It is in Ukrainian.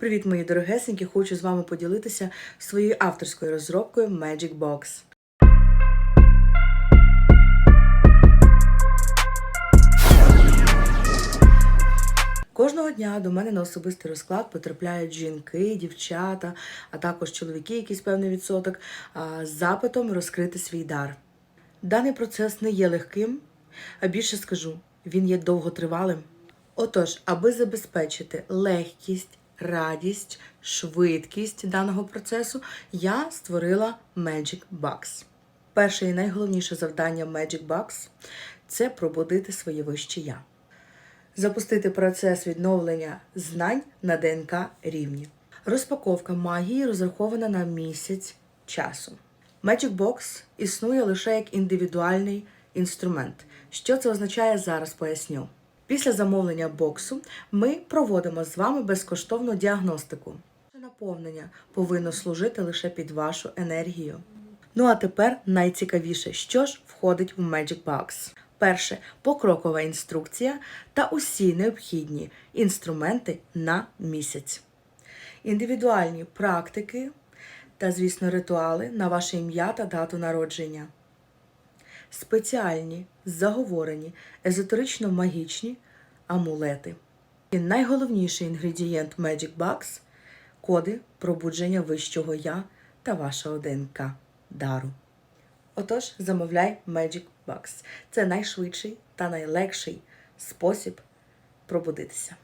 Привіт, мої дорогесенькі! Хочу з вами поділитися своєю авторською розробкою Magic Box. Кожного дня до мене на особистий розклад потрапляють жінки, дівчата, а також чоловіки, якийсь певний відсоток, з запитом розкрити свій дар. Даний процес не є легким, а більше скажу, він є довготривалим. Отож, аби забезпечити легкість, радість, швидкість даного процесу, я створила Magic Box. Перше і найголовніше завдання Magic Box – це пробудити своє вище я запустити процес відновлення знань на ДНК рівні. Розпаковка магії розрахована на місяць часу. Magic Box існує лише як індивідуальний інструмент. Що це означає зараз поясню. Після замовлення боксу ми проводимо з вами безкоштовну діагностику. Наповнення повинно служити лише під вашу енергію. Ну а тепер найцікавіше, що ж входить в Magic Box. Перше покрокова інструкція та усі необхідні інструменти на місяць, індивідуальні практики та, звісно, ритуали на ваше ім'я та дату народження, спеціальні заговорені, езотерично-магічні амулети. І найголовніший інгредієнт Magic Box – коди пробудження вищого я та вашого ДНК дару. Отож, замовляй Magic Box. Це найшвидший та найлегший спосіб пробудитися.